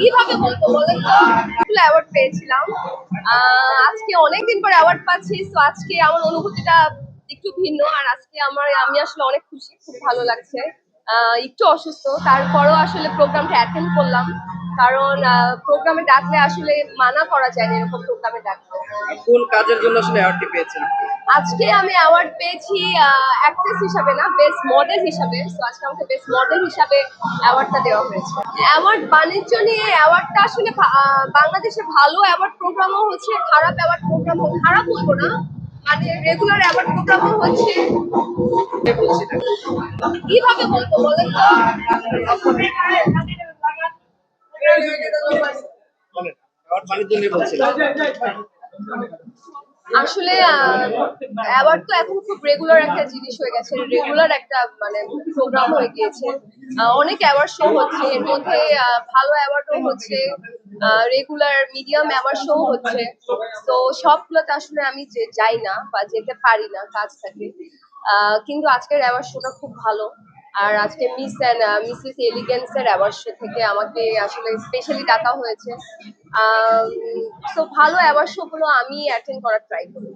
কীভাবে বলব বলেন তো? অ্যাওয়ার্ড পেয়েছিলাম। আজকে অনেকদিন পর অ্যাওয়ার্ড পাচ্ছি তো আজকে আমার অনুভূতিটা একটু ভিন্ন, আর আজকে আমার, আমি আসলে অনেক খুশি, খুব ভালো লাগছে। একটু অসুস্থ, তারপরও আসলে প্রোগ্রামটা অ্যাটেন্ড করলাম, কারণ প্রোগ্রামে ডাকলে আসলে মানা করা যায় না এরকম প্রোগ্রামে ডাকলে। কোন কাজের জন্য আসলে অ্যাওয়ার্ডটি পেয়েছেন আজকে আমি অ্যাওয়ার্ড পেয়েছি অ্যাক্ট্রেস হিসাবে না বেস্ট মডেল হিসাবে। তো আজকে আমাকে বেস্ট মডেল হিসাবে অ্যাওয়ার্ডটা দেওয়া হয়েছে। অ্যাওয়ার্ড বাণিজ্য নিয়ে অ্যাওয়ার্ডটা আসলে বাংলাদেশে ভালো অ্যাওয়ার্ড প্রোগ্রামও হচ্ছে, খারাপ অ্যাওয়ার্ড প্রোগ্রামও খারাপ বলব না মানে রেগুলার অ্যাওয়ার্ড প্রোগ্রামও হচ্ছে কীভাবে বলব বলেন তো? বাণিজ্য নিয়ে বলছিলেন আসলে অ্যাওয়ার্ড তো এখন খুব রেগুলার একটা জিনিস হয়ে গেছে। রেগুলার একটা মানে প্রোগ্রাম হয়ে গিয়েছে। অনেক অ্যাওয়ার্ড শো হচ্ছে। এর মধ্যে ভালো অ্যাওয়ার্ডও হচ্ছে। রেগুলার মিডিয়াম অ্যাওয়ার্ড শো হচ্ছে। তো সবগুলোতে আসলে আমি যে, যাই না বা যেতে পারি না কাজ থাকে। কিন্তু আজকের অ্যাওয়ার্ড শোটা খুব ভালো। আর আজকে মিস অ্যান্ড মিসেস এলিগেন্সের অ্যাওয়ার্ড শো থেকে আমাকে আসলে স্পেশালি ডাকা হয়েছে। সো ভালো অ্যাওয়ার্ড শোগুলো আমি অ্যাটেন্ড করার ট্রাই করি।